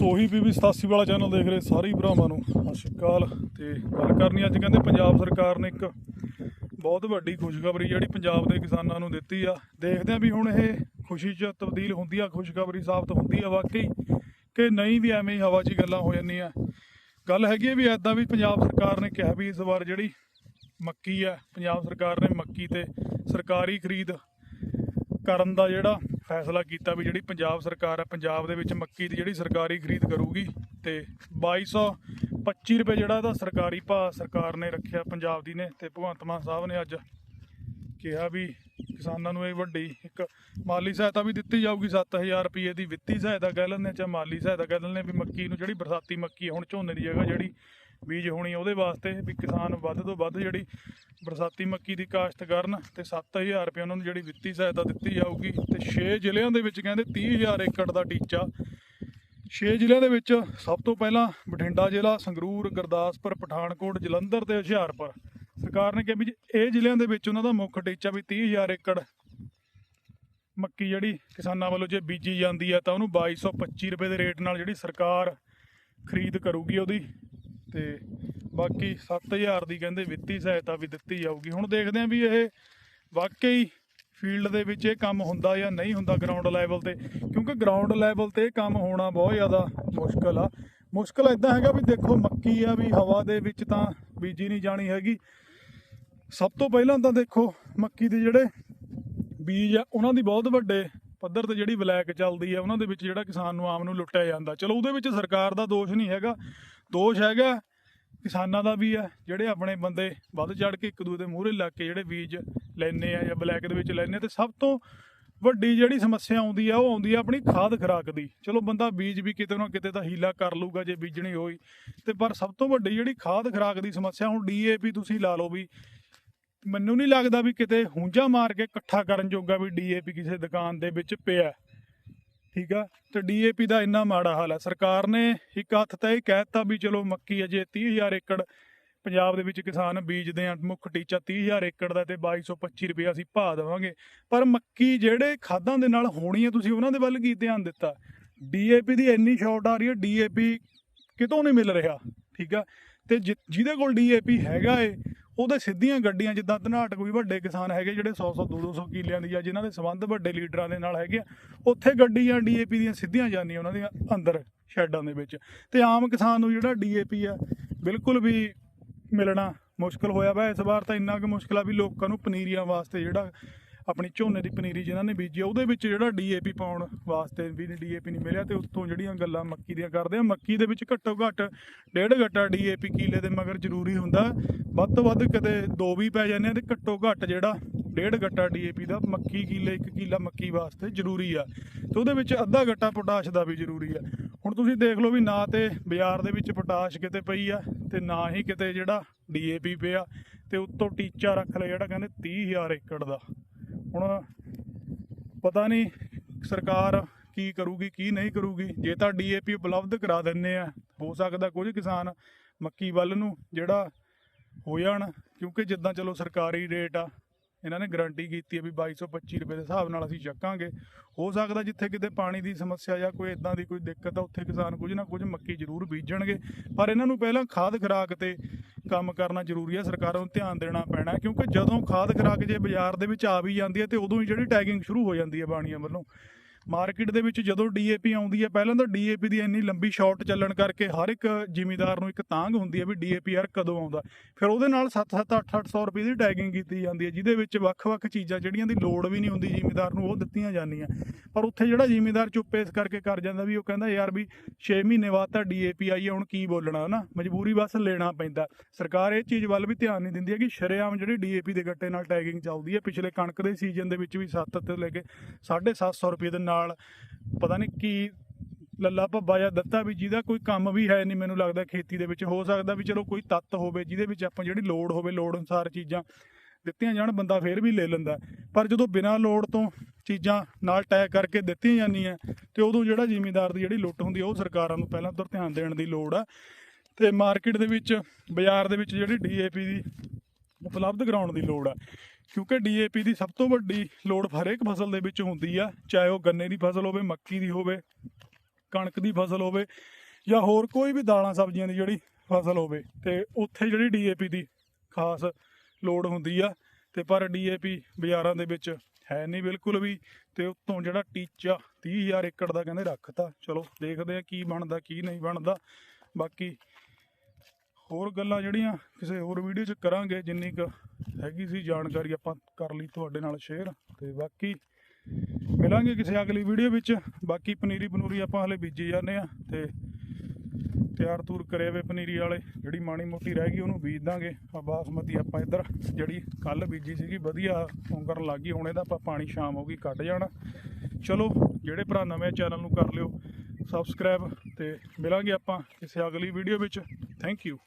ਦੋਸਤੋ ਉਹੀ ਪੀਵੀ 87 ਵਾਲਾ ਚੈਨਲ ਦੇਖ ਰਹੇ ਸਾਰੇ ਭਰਾਵਾਂ ਨੂੰ। ਸਤਿ ਸ਼੍ਰੀ ਅਕਾਲ ਤੇ ਗੱਲ ਕਰਨੀ ਅੱਜ ਕਹਿੰਦੇ ਪੰਜਾਬ ਸਰਕਾਰ ਨੇ ਇੱਕ ਬਹੁਤ ਵੱਡੀ ਖੁਸ਼ਖਬਰੀ ਜਿਹੜੀ ਪੰਜਾਬ ਦੇ ਕਿਸਾਨਾਂ ਨੂੰ ਦਿੱਤੀ ਆ। ਦੇਖਦੇ ਆ ਵੀ ਹੁਣ ਇਹ ਖੁਸ਼ੀ 'ਚ ਤਬਦੀਲ ਹੁੰਦੀ ਆ, ਖੁਸ਼ਖਬਰੀ ਸਾਬਤ ਹੁੰਦੀ ਆ ਵਾਕਈ ਕਿ ਨਹੀਂ ਵੀ ਐਵੇਂ ਹੀ ਹਵਾ 'ਚ ਹੀ ਗੱਲਾਂ ਹੋ ਜਾਂਦੀਆਂ। ਗੱਲ ਹੈਗੀ ਆ ਵੀ ਐਦਾਂ ਵੀ ਪੰਜਾਬ ਸਰਕਾਰ ਨੇ ਕਿਹਾ ਵੀ ਇਸ ਵਾਰ ਜਿਹੜੀ ਮੱਕੀ ਆ, ਪੰਜਾਬ ਸਰਕਾਰ ਨੇ ਮੱਕੀ ਤੇ ਸਰਕਾਰੀ ਖਰੀਦ ਕਰਨ ਦਾ ਜਿਹੜਾ ਫੈਸਲਾ ਕੀਤਾ ਵੀ ਜਿਹੜੀ ਪੰਜਾਬ ਸਰਕਾਰ ਹੈ ਪੰਜਾਬ ਦੇ ਵਿੱਚ ਮੱਕੀ ਦੀ ਜਿਹੜੀ ਸਰਕਾਰੀ ਖਰੀਦ ਕਰੂਗੀ ਤੇ 2225 ਰੁਪਏ ਜਿਹੜਾ ਇਹਦਾ ਸਰਕਾਰੀ ਭਾਅ ਸਰਕਾਰ ਨੇ ਰੱਖਿਆ ਪੰਜਾਬ ਦੀ ਨੇ ਤੇ ਭਗਵੰਤ ਮਾਨ ਸਾਹਿਬ ਨੇ ਅੱਜ ਕਿਹਾ ਵੀ ਕਿਸਾਨਾਂ ਨੂੰ ਇਹ ਵੱਡੀ ਇੱਕ ਮਾਲੀ ਸਹਾਇਤਾ ਵੀ ਦਿੱਤੀ ਜਾਊਗੀ 7000 ਰੁਪਏ ਦੀ ਵਿੱਤੀ ਸਹਾਇਤਾ ਕਹਿ ਲੈਂਦੇ ਚਾਹੇ ਮਾਲੀ ਸਹਾਇਤਾ ਕਹਿ ਲੈਂਦੇ ਵੀ ਮੱਕੀ ਨੂੰ ਜਿਹੜੀ ਬਰਸਾਤੀ ਮੱਕੀ ਹੁਣ ਝੋਨੇ ਦੀ ਜਗ੍ਹਾ ਜਿਹੜੀ ਬੀਜ ਹੋਣੀ ਉਹਦੇ ਵਾਸਤੇ ਵੀ ਕਿਸਾਨ ਵੱਧ ਤੋਂ ਵੱਧ ਜਿਹੜੀ ਬਰਸਾਤੀ ਮੱਕੀ ਦੀ ਕਾਸ਼ਤ ਕਰਨ ਤੇ 7000 ਰੁਪਏ ਉਹਨਾਂ ਨੂੰ ਜਿਹੜੀ ਵਿੱਤੀ ਸਹਾਇਤਾ ਦਿੱਤੀ ਜਾਊਗੀ ਤੇ 6 ਜ਼ਿਲ੍ਹਿਆਂ ਦੇ ਵਿੱਚ ਕਹਿੰਦੇ 30000 ਏਕੜ ਦਾ ਟੀਚਾ। 6 ਜ਼ਿਲ੍ਹਿਆਂ ਦੇ ਵਿੱਚ ਸਭ ਤੋਂ ਪਹਿਲਾਂ ਬਠਿੰਡਾ ਜ਼ਿਲ੍ਹਾ, ਸੰਗਰੂਰ, ਗੁਰਦਾਸਪੁਰ, ਪਠਾਨਕੋਟ, ਜਲੰਧਰ ਤੇ ਹੁਸ਼ਿਆਰਪੁਰ। ਸਰਕਾਰ ਨੇ ਕਿਹਾ ਵੀ ਇਹ ਜ਼ਿਲ੍ਹਿਆਂ ਦੇ ਵਿੱਚ ਉਹਨਾਂ ਦਾ ਮੁੱਖ ਟੀਚਾ ਵੀ 30000 ਏਕੜ ਮੱਕੀ ਜਿਹੜੀ ਕਿਸਾਨਾਂ ਵੱਲੋਂ ਜੇ ਬੀਜੀ ਜਾਂਦੀ ਹੈ ਤਾਂ ਉਹਨੂੰ 2225 ਰੁਪਏ ਦੇ ਰੇਟ ਨਾਲ ਜਿਹੜੀ ਸਰਕਾਰ ਖਰੀਦ ਕਰੂਗੀ ਉਹਦੀ। ਤੇ ਬਾਕੀ 7000 ਦੀ ਕਹਿੰਦੇ ਵਿੱਤੀ ਸਹਾਇਤਾ ਵੀ ਦਿੱਤੀ ਜਾਊਗੀ। ਹੁਣ ਦੇਖਦੇ ਆਂ ਵੀ ਇਹ ਵਾਕਈ ਫੀਲਡ ਦੇ ਵਿੱਚ ਇਹ ਕੰਮ ਹੁੰਦਾ ਜਾਂ ਨਹੀਂ ਹੁੰਦਾ ਗਰਾਊਂਡ ਲੈਵਲ ਤੇ, ਕਿਉਂਕਿ ਗਰਾਊਂਡ ਲੈਵਲ ਤੇ ਇਹ ਕੰਮ ਹੋਣਾ ਬਹੁਤ ਜ਼ਿਆਦਾ ਮੁਸ਼ਕਲ ਆ। ਮੁਸ਼ਕਲ ਇਦਾਂ ਹੈਗਾ ਵੀ ਦੇਖੋ ਮੱਕੀ ਆ ਵੀ ਹਵਾ ਦੇ ਵਿੱਚ ਤਾਂ ਬੀਜੀ ਨਹੀਂ ਜਾਣੀ ਹੈਗੀ। ਸਭ ਤੋਂ ਪਹਿਲਾਂ ਤਾਂ ਦੇਖੋ ਮੱਕੀ ਦੇ ਜਿਹੜੇ ਬੀਜ ਆ, ਉਹਨਾਂ ਦੀ ਬਹੁਤ ਵੱਡੇ ਪੱਧਰ ਤੇ ਜਿਹੜੀ ਬਲੈਕ ਚੱਲਦੀ ਆ, ਉਹਨਾਂ ਦੇ ਵਿੱਚ ਜਿਹੜਾ ਕਿਸਾਨ ਨੂੰ ਆਮ ਨੂੰ ਲੁੱਟਿਆ ਜਾਂਦਾ। ਚਲੋ ਉਹਦੇ ਵਿੱਚ ਸਰਕਾਰ ਦਾ ਦੋਸ਼ ਨਹੀਂ ਹੈਗਾ ਦੋਸ਼ ਹੈਗਾ, ਕਿਸਾਨਾਂ ਦਾ ਵੀ ਆ ਜਿਹੜੇ ਆਪਣੇ ਬੰਦੇ ਵੱਧ ਚੜ ਕੇ ਇੱਕ ਦੂਜੇ ਦੇ ਮੂਹਰੇ ਲੱਗ ਕੇ ਜਿਹੜੇ ਬੀਜ ਲੈਣੇ ਆ ਜਾਂ ਬਲੈਕ ਦੇ ਵਿੱਚ ਲੈਣੇ ਤੇ ਸਭ ਤੋਂ ਵੱਡੀ ਜਿਹੜੀ ਸਮੱਸਿਆ ਆਉਂਦੀ ਆ, ਉਹ ਆਉਂਦੀ ਆ ਆਪਣੀ ਖਾਦ ਖੁਰਾਕ ਦੀ। ਚਲੋ ਬੰਦਾ ਬੀਜ ਵੀ ਕਿਤੇ ਨਾ ਕਿਤੇ ਤਾਂ ਹੀਲਾ ਕਰ ਲੂਗਾ ਜੇ ਬੀਜਣੀ ਹੋਈ, ਤੇ ਪਰ ਸਭ ਤੋਂ ਵੱਡੀ ਜਿਹੜੀ ਖਾਦ ਖੁਰਾਕ ਦੀ ਸਮੱਸਿਆ, ਹੁਣ ਡੀਏਪੀ ਤੁਸੀਂ ਲਾ ਲਓ ਵੀ, ਮੈਨੂੰ ਨਹੀਂ ਲੱਗਦਾ ਵੀ ਕਿਤੇ ਹੁੰਜਾ ਮਾਰ ਕੇ ਇਕੱਠਾ ਕਰਨ ਜੋਗਾ ਵੀ ਡੀਏਪੀ ਕਿਸੇ ਦੁਕਾਨ ਦੇ ਵਿੱਚ ਪਿਆ। ਠੀਕ ਆ? ਤੇ ਡੀਏਪੀ ਦਾ ਇੰਨਾ ਮਾੜਾ ਹਾਲ ਹੈ ਸਰਕਾਰ ਨੇ ਇੱਕ ਹੱਥ ਤਾਂ ਇਹ ਕਹਿਤਾ ਵੀ ਚਲੋ ਮੱਕੀ ਅਜੇ 30000 ਏਕੜ ਪੰਜਾਬ ਦੇ ਵਿੱਚ ਕਿਸਾਨ ਬੀਜਦੇ ਆ। ਮੁੱਖ ਟੀਚਾ 30000 ਏਕੜ ਦਾ ਤੇ 2225 ਰੁਪਏ ਅਸੀਂ ਭਾਅ ਦੇਵਾਂਗੇ। ਪਰ ਮੱਕੀ ਜਿਹੜੇ ਖਾਦਾਂ ਦੇ ਨਾਲ ਹੋਣੀ ਹੈ ਤੁਸੀਂ ਉਹਨਾਂ ਦੇ ਵੱਲ ਕੀ ਧਿਆਨ ਦਿੱਤਾ? ਡੀਏਪੀ ਦੀ ਇੰਨੀ ਸ਼ਾਰਟ ਆ ਰਹੀ ਹੈ ਡੀਏਪੀ ਕਿਤੋਂ ਨਹੀਂ ਮਿਲ ਰਿਹਾ? ਠੀਕ ਆ? ਤੇ ਜਿ- ਜਿਹਦੇ ਕੋਲ ਡੀਏਪੀ ਹੈਗਾ ਏ ਉਹਦੇ ਸਿੱਧੀਆਂ ਗੱਡੀਆਂ, ਜਿੱਦਾਂ ਧਨਾਟ ਕੋਈ ਵੱਡੇ ਕਿਸਾਨ ਹੈਗੇ ਜਿਹੜੇ 100 100 200 200 ਕਿੱਲਿਆਂ ਦੀ ਆ, ਜਿਨ੍ਹਾਂ ਦੇ ਸੰਬੰਧ ਵੱਡੇ ਲੀਡਰਾਂ ਦੇ ਨਾਲ ਹੈਗੇ ਆ, ਉੱਥੇ ਗੱਡੀਆਂ ਡੀਏਪੀ ਦੀਆਂ ਸਿੱਧੀਆਂ ਜਾਂਦੀਆਂ ਉਹਨਾਂ ਦੀਆਂ ਅੰਦਰ ਸ਼ੈੱਡਾਂ ਦੇ ਵਿੱਚ। ਤੇ ਆਮ ਕਿਸਾਨ ਨੂੰ ਜਿਹੜਾ ਡੀਏਪੀ ਆ, ਬਿਲਕੁਲ ਵੀ ਮਿਲਣਾ ਮੁਸ਼ਕਲ ਹੋਇਆ ਵਾ। ਇਸ ਵਾਰ ਤਾਂ ਇੰਨਾ ਕੁ ਮੁਸ਼ਕਲ ਆ ਵੀ ਲੋਕਾਂ ਨੂੰ ਪਨੀਰੀਆਂ ਵਾਸਤੇ ਜਿਹੜਾ ਆਪਣੀ ਝੋਨੇ ਦੀ ਪਨੀਰੀ ਜਿਨ੍ਹਾਂ ਨੇ ਬੀਜੀ ਆ, ਉਹਦੇ ਵਿੱਚ ਜਿਹੜਾ ਡੀਏਪੀ ਪਾਉਣ ਵਾਸਤੇ ਵੀ ਡੀਏਪੀ ਨਹੀਂ ਮਿਲਿਆ ਤੇ ਉੱਥੋਂ ਜਿਹੜੀਆਂ ਗੱਲਾਂ ਮੱਕੀ ਦੀਆਂ ਕਰਦੇ ਆ ਮੱਕੀ ਦੇ ਵਿੱਚ ਘੱਟੋ ਘੱਟ ਡੇਢ ਗੱਟਾ ਡੀਏਪੀ ਕੀਲੇ ਦੇ ਮਗਰ ਜ਼ਰੂਰੀ ਹੁੰਦਾ। ਵੱਧ ਤੋਂ ਵੱਧ ਕਦੇ ਦੋ ਵੀ ਪੈ ਜਾਂਦੇ ਆ ਤੇ ਘੱਟੋ ਘੱਟ ਜਿਹੜਾ ਡੇਢ ਗੱਟਾ ਡੀਏਪੀ ਦਾ ਮੱਕੀ ਕੀਲੇ ਇੱਕ ਕੀਲਾ ਮੱਕੀ ਵਾਸਤੇ ਜ਼ਰੂਰੀ ਆ। ਤੇ ਉਹਦੇ ਵਿੱਚ ਅੱਧਾ ਗੱਟਾ ਪੋਟਾਸ਼ ਦਾ ਵੀ ਜ਼ਰੂਰੀ ਆ। ਹੁਣ ਤੁਸੀਂ ਦੇਖ ਲਓ ਵੀ ਨਾ ਤੇ ਬਾਜ਼ਾਰ ਦੇ ਵਿੱਚ ਪੋਟਾਸ਼ ਕਿਤੇ ਪਈ ਆ ਤੇ ਨਾ ਹੀ ਕਿਤੇ ਜਿਹੜਾ ਡੀਏਪੀ ਪਿਆ ਤੇ ਉੱਤੋਂ ਟੀਚਾ ਰੱਖ ਲਿਆ ਜਿਹੜਾ ਕਹਿੰਦੇ 30000 ਏਕੜ ਦਾ। ਹੁਣ ਪਤਾ ਨਹੀਂ ਸਰਕਾਰ ਕੀ ਕਰੂਗੀ, ਕੀ ਨਹੀਂ ਕਰੂਗੀ। ਜੇ ਤਾਂ ਡੀਏਪੀ ਉਪਲਬਧ ਕਰਾ ਦਿੰਨੇ ਆ, ਹੋ ਸਕਦਾ ਕੁਝ ਕਿਸਾਨ ਮੱਕੀ ਵੱਲ ਨੂੰ ਜਿਹੜਾ ਹੋ ਜਾਣ, ਕਿਉਂਕਿ ਜਿੱਦਾਂ ਚਲੋ ਸਰਕਾਰੀ ਰੇਟ ਆ, ਇਹਨਾਂ ਨੇ ਗਾਰੰਟੀ ਕੀਤੀ ਹੈ ਵੀ 2225 ਰੁਪਏ ਦੇ ਹਿਸਾਬ ਨਾਲ ਅਸੀਂ ਚੱਕਾਂਗੇ। ਹੋ ਸਕਦਾ ਜਿੱਥੇ ਕਿਤੇ ਪਾਣੀ ਦੀ ਸਮੱਸਿਆ ਜਾਂ ਕੋਈ ਇਦਾਂ ਦੀ ਕੋਈ ਦਿੱਕਤ ਆ, ਉੱਥੇ ਕਿਸਾਨ ਕੁਝ ਨਾ ਕੁਝ ਮੱਕੀ ਜ਼ਰੂਰ ਬੀਜਣਗੇ। ਪਰ ਇਹਨਾਂ ਨੂੰ ਪਹਿਲਾਂ ਖਾਦ ਖੁਰਾਕ ਤੇ ਕੰਮ ਕਰਨਾ ਜ਼ਰੂਰੀ ਹੈ, ਸਰਕਾਰਾਂ ਨੂੰ ਧਿਆਨ ਦੇਣਾ ਪੈਣਾ ਕਿਉਂਕਿ ਜਦੋਂ ਖਾਦ ਖੁਰਾਕ ਜੇ ਬਾਜ਼ਾਰ ਦੇ ਵਿੱਚ ਆ ਵੀ ਜਾਂਦੀ ਹੈ ਤੇ ਉਦੋਂ ਹੀ ਜਿਹੜੀ ਟੈਗਿੰਗ ਸ਼ੁਰੂ ਹੋ ਜਾਂਦੀ ਹੈ ਬਾਣੀਆਂ ਵੱਲੋਂ। ਮਾਰਕੀਟ ਦੇ ਵਿੱਚ ਜਦੋਂ ਡੀਏਪੀ ਆਉਂਦੀ ਹੈ, ਪਹਿਲਾਂ ਤਾਂ ਡੀਏਪੀ ਦੀ ਇੰਨੀ ਲੰਬੀ ਸ਼ਾਰਟ ਚੱਲਣ ਕਰਕੇ ਹਰ ਇੱਕ ਜ਼ਿਮੀਦਾਰ ਨੂੰ ਇੱਕ ਤਾਂਗ ਹੁੰਦੀ ਹੈ ਵੀ ਡੀਏਪੀ ਯਾਰ ਕਦੋਂ ਆਉਂਦਾ। ਫਿਰ ਉਹਦੇ ਨਾਲ 7-7 8-800 ਰੁਪਏ ਦੀ ਟੈਗਿੰਗ ਕੀਤੀ ਜਾਂਦੀ ਹੈ, ਜਿਹਦੇ ਵਿੱਚ ਵੱਖ-ਵੱਖ ਚੀਜ਼ਾਂ ਜਿਹੜੀਆਂ ਦੀ ਲੋੜ ਵੀ ਨਹੀਂ ਹੁੰਦੀ ਜ਼ਿਮੀਦਾਰ ਨੂੰ, ਉਹ ਦਿੱਤੀਆਂ ਜਾਂਦੀਆਂ। ਪਰ ਉੱਥੇ ਜਿਹੜਾ ਜ਼ਿਮੀਦਾਰ ਚੁੱਪ ਇਸ ਕਰਕੇ ਕਰ ਜਾਂਦਾ ਵੀ ਉਹ ਕਹਿੰਦਾ ਯਾਰ ਵੀ 6 ਮਹੀਨੇ ਬਾਅਦ ਤਾਂ ਡੀਏਪੀ ਆਈ ਹੈ, ਹੁਣ ਕੀ ਬੋਲਣਾ, ਹਨਾ? ਮਜਬੂਰੀ ਬਸ ਲੈਣਾ ਪੈਂਦਾ। ਸਰਕਾਰ ਇਹ ਚੀਜ਼ ਵੱਲ ਵੀ ਧਿਆਨ ਨਹੀਂ ਦਿੰਦੀ ਹੈ ਕਿ ਸ਼ਰੇਆਮ ਜਿਹੜੀ ਡੀਏਪੀ ਦੇ ਗੱਟੇ ਨਾਲ ਟੈਗਿੰਗ ਚੱਲਦੀ ਹੈ। ਪਿਛਲੇ ਕਣਕ ਦੇ ਸੀਜ਼ਨ ਦੇ ਵਿੱਚ ਵੀ 7 ਤੋਂ ਲੈ ਕੇ 750 ਰੁਪਏ ਦੇ ਨਾਲ ਪਤਾ ਨਹੀਂ ਕੀ ਲੱਲਾ ਭੱਬਾ ਜਾਂ ਦਿੱਤਾ ਵੀ ਜਿਹਦਾ ਕੋਈ ਕੰਮ ਵੀ ਹੈ ਨਹੀਂ, ਮੈਨੂੰ ਲੱਗਦਾ ਖੇਤੀ ਦੇ ਵਿੱਚ। ਹੋ ਸਕਦਾ ਵੀ ਚਲੋ ਕੋਈ ਤੱਤ ਹੋਵੇ ਜਿਹਦੇ ਵਿੱਚ ਆਪਾਂ ਜਿਹੜੀ ਲੋੜ ਹੋਵੇ, ਲੋੜ ਅਨੁਸਾਰ ਚੀਜ਼ਾਂ ਦਿੱਤੀਆਂ ਜਾਣ, ਬੰਦਾ ਫੇਰ ਵੀ ਲੈ ਲੈਂਦਾ। ਪਰ ਜਦੋਂ ਬਿਨਾਂ ਲੋੜ ਤੋਂ ਚੀਜ਼ਾਂ ਨਾਲ ਟੈਗ ਕਰਕੇ ਦਿੱਤੀਆਂ ਜਾਂਦੀਆਂ, ਤੇ ਉਦੋਂ ਜਿਹੜਾ ਜ਼ਿਮੀਂਦਾਰ ਦੀ ਜਿਹੜੀ ਲੁੱਟ ਹੁੰਦੀ ਉਹ ਸਰਕਾਰਾਂ ਨੂੰ ਪਹਿਲਾਂ ਤੋਂ ਧਿਆਨ ਦੇਣ ਦੀ ਲੋੜ ਆ। ਤੇ ਮਾਰਕੀਟ ਦੇ ਵਿੱਚ, ਬਾਜ਼ਾਰ ਦੇ ਵਿੱਚ ਜਿਹੜੀ ਡੀਏਪੀ ਦੀ ਉਪਲਬਧ ਕਰਾਉਣ ਦੀ ਲੋੜ ਆ। ਕਿਉਂਕਿ ਡੀਏਪੀ ਦੀ ਸਭ ਤੋਂ ਵੱਡੀ ਲੋੜ ਹਰੇਕ ਫਸਲ ਦੇ ਵਿੱਚ ਹੁੰਦੀ ਆ, ਚਾਹੇ ਉਹ ਗੰਨੇ ਦੀ ਫਸਲ ਹੋਵੇ, ਮੱਕੀ ਦੀ ਹੋਵੇ, ਕਣਕ ਦੀ ਫਸਲ ਹੋਵੇ, ਜਾਂ ਹੋਰ ਕੋਈ ਵੀ ਦਾਲਾਂ, ਸਬਜ਼ੀਆਂ ਦੀ ਜਿਹੜੀ ਫਸਲ ਹੋਵੇ। ਤੇ ਉੱਥੇ ਜਿਹੜੀ ਡੀਏਪੀ ਦੀ ਖਾਸ ਲੋੜ ਹੁੰਦੀ ਆ ਤੇ ਪਰ ਡੀਏਪੀ ਬਾਜ਼ਾਰਾਂ ਦੇ ਵਿੱਚ ਹੈ ਨਹੀਂ ਬਿਲਕੁਲ ਵੀ ਤੇ ਉਤੋਂ ਜਿਹੜਾ ਟੀਚਾ 30000 ਏਕੜ ਦਾ ਕਹਿੰਦੇ ਰੱਖਤਾ। ਚਲੋ ਦੇਖਦੇ ਆ ਕੀ ਬਣਦਾ, ਕੀ ਨਹੀਂ ਬਣਦਾ। ਬਾਕੀ ਹੋਰ ਗੱਲਾਂ ਜਿਹੜੀਆਂ ਕਿਸੇ ਹੋਰ ਵੀਡੀਓ 'ਚ ਕਰਾਂਗੇ, ਜਿੰਨੀ ਕੁ ਹੈਗੀ ਸੀ ਜਾਣਕਾਰੀ ਆਪਾਂ ਕਰ ਲਈ ਤੁਹਾਡੇ ਨਾਲ ਸ਼ੇਅਰ ਤੇ ਬਾਕੀ ਮਿਲਾਂਗੇ ਕਿਸੇ ਅਗਲੀ ਵੀਡੀਓ ਵਿੱਚ। ਬਾਕੀ ਪਨੀਰੀ ਪਨੂਰੀ ਆਪਾਂ ਹਲੇ ਬੀਜੀ ਜਾਂਦੇ ਆ ਤੇ ਤਿਆਰ ਤੂਰ ਕਰੇ ਵੇ ਪਨੀਰੀ ਵਾਲੇ, ਜਿਹੜੀ ਮਾਣੀ ਮੋਟੀ ਰਹਿ ਗਈ ਉਹਨੂੰ ਬੀਜ ਦਾਂਗੇ। ਆ ਬਾਸਮਤੀ ਆਪਾਂ ਇੱਧਰ, ਜਿਹੜੀ ਕੱਲ ਬੀਜੀ ਸੀਗੀ, ਵਧੀਆ ਪੌਂਗਰਨ ਲੱਗ ਗਈ, ਹੁਣ ਇਹਦਾ ਆਪਾਂ ਪਾਣੀ ਸ਼ਾਮ ਹੋ ਗਈ, ਕੱਢ ਜਾਣਾ। ਚਲੋ, ਜਿਹੜੇ ਭਰਾ ਨਵੇਂ ਚੈਨਲ ਨੂੰ ਕਰ ਲਿਓ ਸਬਸਕ੍ਰਾਈਬ ਤੇ ਮਿਲਾਂਗੇ ਆਪਾਂ ਕਿਸੇ ਅਗਲੀ ਵੀਡੀਓ ਵਿੱਚ। Thank you